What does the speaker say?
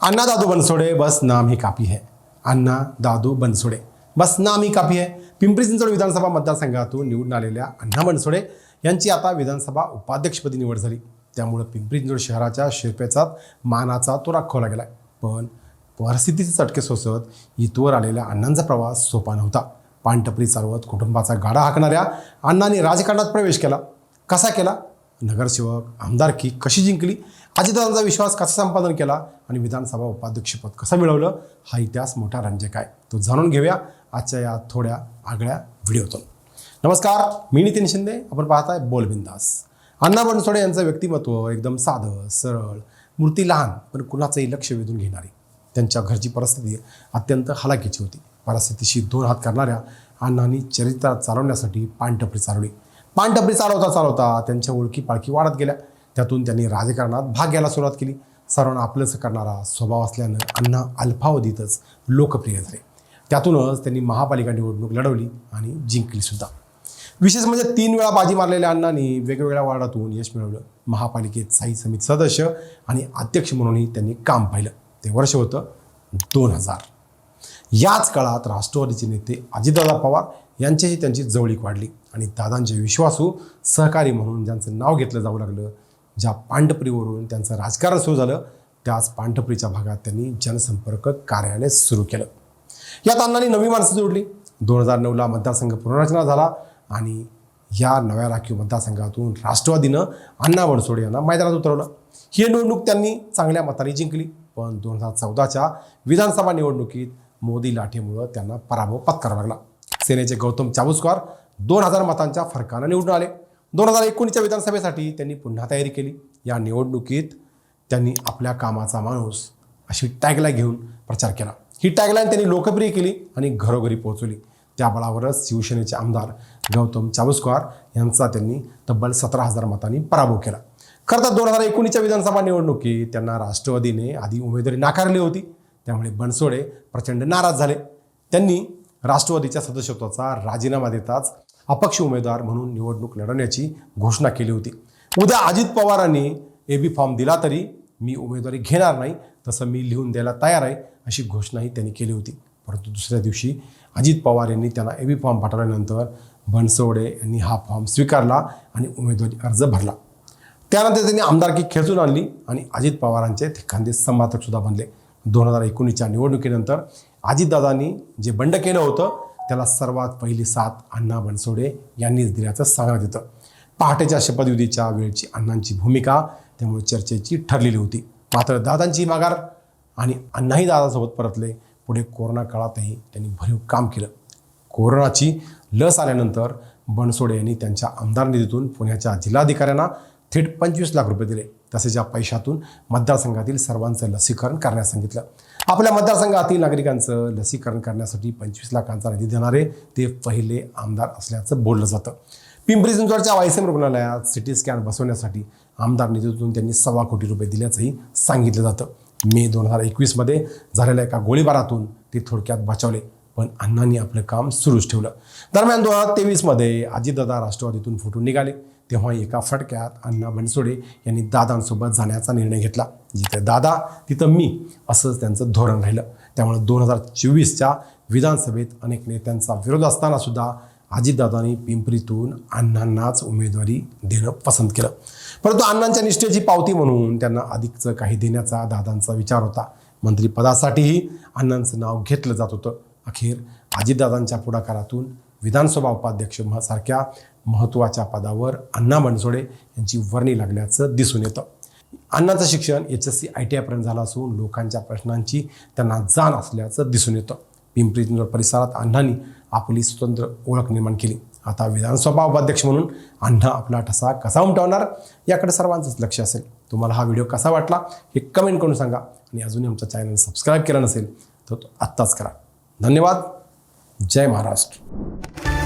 अण्णा दादू बनसोडे बस नाम ही काफी है। अण्णा दादू बनसोडे बस नाम ही काफी आहे पिंपरी चिंचवड विधानसभा मतदारसंघातून निवडून आलेल्या अण्णा बनसोडे यांची आता विधानसभा उपाध्यक्षपदी निवड झाली. त्यामुळं पिंपरी चिंचवड शहराच्या शिरपेचात मानाचा तो राखवला गेला पण परिस्थितीचे चटके सोसत इथवर आलेल्या अण्णांचा प्रवास सोपा नव्हता. पानटपरी चालवत कुटुंबाचा गाडा हाकणाऱ्या अण्णांनी राजकारणात प्रवेश केला. कसा केला? नगरसेवक आमदारकी कशी जिंकली? अजितदादांचा विश्वास कसा संपादन केला? आणि विधानसभा उपाध्यक्षपद कसं मिळवलं? हा इतिहास मोठा रंजक आहे. तो जाणून घेऊया आजच्या या थोड्या आगळ्या व्हिडिओतून. नमस्कार मी नितीन शिंदे. आपण पाहताय बोलबिंदास अण्णा बनसोडे यांचं व्यक्तिमत्व एकदम साधं सरळ मूर्ती लहान पण कुणाचंही लक्ष वेधून घेणारी. त्यांच्या घरची परिस्थिती अत्यंत हलाखीची होती. परिस्थितीशी दोन हात करणाऱ्या अण्णांनी चरित्र चालवण्यासाठी पाणटपरी चालवली. पानटपरी चालवता चालवता त्यांच्या ओळखी पाळखी वाढत गेल्या. त्यातून त्यांनी राजकारणात भाग घ्यायला सुरुवात केली. सर्वांना आपलंसं करणारा स्वभाव असल्यानं अण्णा अल्पावधीतच लोकप्रिय झाले. त्यातूनच त्यांनी महापालिका निवडणूक लढवली आणि जिंकली सुद्धा. विशेष म्हणजे तीन वेळा बाजी मारलेल्या अण्णांनी वेगवेगळ्या वार्डातून यश मिळवलं. महापालिकेत स्थायी समिती सदस्य आणि अध्यक्ष म्हणूनही त्यांनी काम पाहिलं. ते वर्ष होतं दोन हजार. याच काळात राष्ट्रवादीचे नेते अजितदादा पवार यांचीही त्यांची जवळीक वाढली. आणि दादांचे विश्वासू सहकारी म्हणून ज्यांचं नाव घेतलं जाऊ लागलं ज्या पांडपरीवरून त्यांचं राजकारण सुरू झालं त्याच पांढरपरीच्या भागात त्यांनी जनसंपर्क कार्यालय सुरू केलं. यात अण्णांनी नवी माणसं जोडली. दोन हजार नऊला मतदारसंघ पुनर्रचना झाला आणि या नव्या राखीव मतदारसंघातून राष्ट्रवादीनं अण्णा बनसोडे यांना मैदानात उतरवलं. ही निवडणूक त्यांनी चांगल्या मताने जिंकली पण दोन हजार चौदाच्या विधानसभा निवडणुकीत मोदी लाठीमुळं त्यांना पराभव पत्करावा लागला. सेनेचे गौतम चाबुस्कर दोन हजार मतांच्या फरकानं निवडून आले. दोन हजार एकोणीसच्या विधानसभेसाठी त्यांनी पुन्हा तयारी केली. या निवडणुकीत त्यांनी आपल्या कामाचा माणूस अशी टॅगलाईन घेऊन प्रचार केला. ही टॅगलाईन त्यांनी लोकप्रिय केली आणि घरोघरी पोहोचवली. त्या बळावरच शिवसेनेचे आमदार गौतम चाबुस्कर यांचा त्यांनी तब्बल सतरा हजार मतांनी पराभव केला. खरं तर दोन हजार एकोणीसच्या विधानसभा निवडणुकीत त्यांना राष्ट्रवादीने आधी उमेदवारी नाकारली होती. त्यामुळे बनसोडे प्रचंड नाराज झाले. त्यांनी राष्ट्रवादीच्या सदस्यत्वाचा राजीनामा देताच अपक्ष उमेदवार म्हणून निवडणूक लढवण्याची घोषणा केली होती. उद्या अजित पवारांनी ए बी फॉर्म दिला तरी मी उमेदवारी घेणार नाही तसं मी लिहून द्यायला तयार आहे अशी घोषणाही त्यांनी केली होती. परंतु दुसऱ्या दिवशी अजित पवार यांनी त्यांना ए बी फॉर्म पाठवल्यानंतर बनसोडे यांनी हा फॉर्म स्वीकारला आणि उमेदवारी अर्ज भरला. त्यानंतर त्यांनी आमदारकी खेचून आणली आणि अजित पवारांचे ते खांदे समर्थक बनले. दोन हजार एकोणीसच्या निवडणुकीनंतर अजितदादांनी जे बंड केलं होतं त्याला सर्वात पहिली साथ अण्णा बनसोडे यांनीच दिल्याचं सांगण्यात येतं. पहाटेच्या शपथविधीच्या वेळची अण्णांची भूमिका त्यामुळे चर्चेची ठरलेली होती. मात्र दादांची माघार आणि अण्णाही दादासोबत परतले. पुढे कोरोना काळातही त्यांनी भरीव काम केलं. कोरोनाची लस आल्यानंतर बनसोडे यांनी त्यांच्या आमदार निधीतून पुण्याच्या जिल्हाधिकाऱ्यांना थेट पंचवीस लाख रुपये दिले. तसेच या पैशातून मतदारसंघातील सर्वांचं लसीकरण करण्यास सांगितलं. आपल्या मतदारसंघातील नागरिकांचं लसीकरण करण्यासाठी पंचवीस लाखांचा निधी देणारे ते पहिले आमदार असल्याचं बोललं जातं. पिंपरी चिंचवडच्या वायसेम रुग्णालयात सिटी स्कॅन बसवण्यासाठी आमदार निधीतून त्यांनी सव्वा कोटी रुपये दिल्याचंही सांगितलं जातं. मे दोन हजार एकवीसमध्ये झालेल्या एका गोळीबारातून ते थोडक्यात बचावले पण अण्णांनी आपलं काम सुरूच ठेवलं. दरम्यान दोन हजार तेवीसमध्ये अजितदादा राष्ट्रवादीतून फुटून निघाले. तेव्हा एका फटक्यात अण्णा बनसोडे यांनी दादांसोबत जाण्याचा निर्णय घेतला. जिथे दादा तिथं मी असंच त्यांचं धोरण राहिलं. त्यामुळे दोन हजार चोवीसच्या विधानसभेत अनेक नेत्यांचा विरोध असताना सुद्धा अजितदादांनी पिंपरीतून अण्णांनाच उमेदवारी देणं पसंत केलं. परंतु अण्णांच्या निष्ठेची पावती म्हणून त्यांना अधिकचं काही देण्याचा दादांचा विचार होता. मंत्रिपदासाठीही अण्णांचं नाव घेतलं जात होतं. अखेर अजितदादांच्या पुढाकारातून विधानसभा उपाध्यक्ष सारख्या महत्त्वाच्या पदावर अण्णा बनसोडे यांची वर्णी लागल्याचं दिसून येतं. अण्णाचं शिक्षण H S C I T आयपर्यंत झालं असून लोकांच्या प्रश्नांची त्यांना जाण असल्याचं दिसून येतं. पिंपरी चिंचवड परिसरात अण्णांनी आपली स्वतंत्र ओळख निर्माण केली. आता विधानसभा उपाध्यक्ष म्हणून अण्णा आपला ठसा कसा उमटवणार याकडे सर्वांचंच लक्ष असेल. तुम्हाला हा व्हिडिओ कसा वाटला हे कमेंट करून सांगा आणि अजूनही आमचा चॅनल सबस्क्राईब केला नसेल तर तो आत्ताच करा. धन्यवाद. जय महाराष्ट्र.